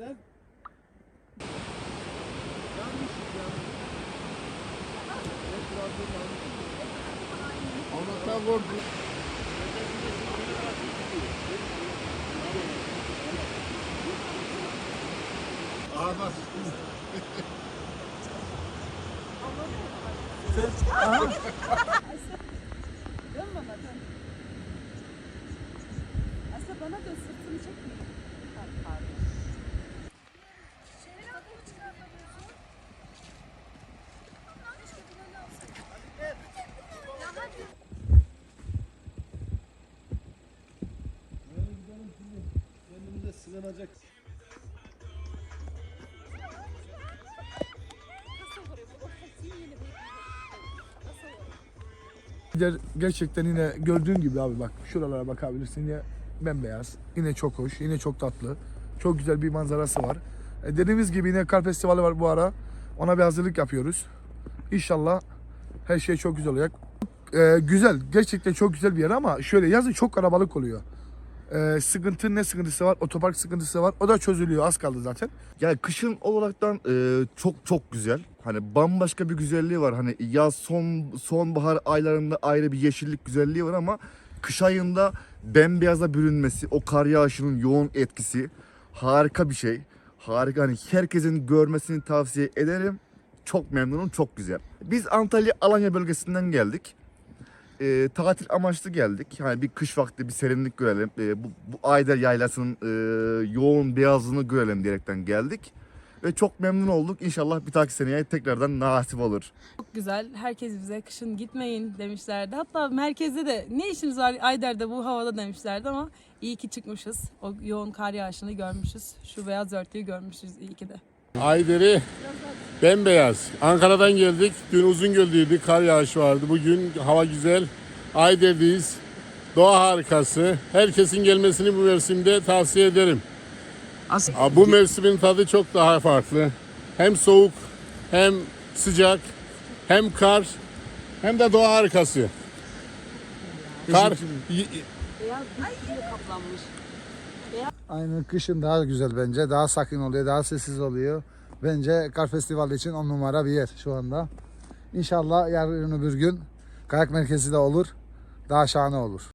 Lan. Yanlış, yanlış. Trabzon yanlış. Allah'tan korktum. Aha bak. Dön bana dön. Aslında bana dön sırtını çekme. Ha, Pardon. Ger- Gerçekten yine gördüğün gibi abi bak şuralara bakabilirsin yine bembeyaz. Yine çok hoş, yine çok tatlı. Çok güzel bir manzarası var. E, dediğimiz gibi yine kar festivali var bu ara. Ona bir hazırlık yapıyoruz. İnşallah her şey çok güzel olacak. E, güzel, gerçekten çok güzel bir yer ama şöyle yazın çok kalabalık oluyor. E, sıkıntı ne sıkıntısı var? Otopark sıkıntısı var. O da çözülüyor. Az kaldı zaten. Yani kışın olaraktan e, çok çok güzel. Hani bambaşka bir güzelliği var. Hani yaz son sonbahar aylarında ayrı bir yeşillik güzelliği var ama kış ayında bembeyaza bürünmesi, o kar yağışının yoğun etkisi harika bir şey. Harika hani herkesin görmesini tavsiye ederim. Çok memnunum, çok güzel. Biz Antalya Alanya bölgesinden geldik. E, tatil amaçlı geldik. Yani bir kış vakti bir serinlik görelim. E, bu, bu Ayder Yaylası'nın e, yoğun beyazlığını görelim diyerekten geldik. Ve çok memnun olduk. İnşallah bir dahaki seneye tekrardan nasip olur. Çok güzel. Herkes bize kışın gitmeyin demişlerdi. Hatta merkezde de ne işiniz var Ayder'de bu havada demişlerdi ama iyi ki çıkmışız. O yoğun kar yağışını görmüşüz. Şu beyaz örtüyü görmüşüz iyi ki de. Ayderi bembeyaz. Ankara'dan geldik. Dün Uzungöl'deydik. Kar yağışı vardı. Bugün hava güzel. Ayder'deyiz. Doğa harikası. Herkesin gelmesini bu mevsimde tavsiye ederim. Aa, Bu mevsimin tadı çok daha farklı. Hem soğuk, hem sıcak, hem kar, hem de doğa harikası. Kar y- Aynen kışın daha güzel bence. Daha sakin oluyor, daha sessiz oluyor. Bence Kar Festivali için on numara bir yer şu anda. İnşallah yarın öbür gün kayak merkezi de olur. Daha şahane olur.